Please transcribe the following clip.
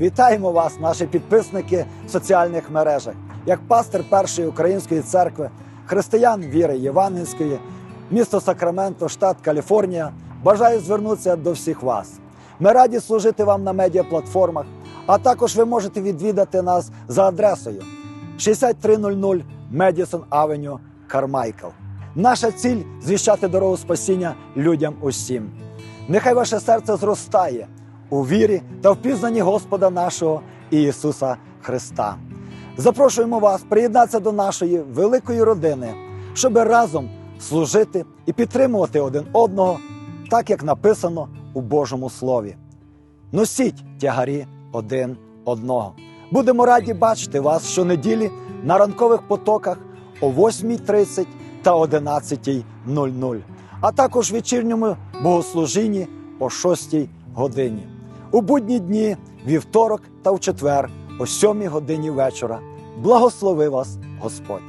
Вітаємо вас, наші підписники в соціальних мережах. Як пастир Першої української церкви, християн віри Євангельської, місто Сакраменто, штат Каліфорнія, бажаю звернутися до всіх вас. Ми раді служити вам на медіаплатформах, а також ви можете відвідати нас за адресою 6300 Медісон Авеню, Кармайкл. Наша ціль звіщати дорогу спасіння людям усім. Нехай ваше серце зростає у вірі та впізнанні Господа нашого Ісуса Христа. Запрошуємо вас приєднатися до нашої великої родини, щоб разом служити і підтримувати один одного, так як написано у Божому Слові. Носіть тягарі один одного. Будемо раді бачити вас щонеділі на ранкових потоках о 8.30 та 11.00, а також вечірньому богослужінні о 6 годині. У будні дні, вівторок та в четвер о 7 годині вечора. Благослови вас Господь!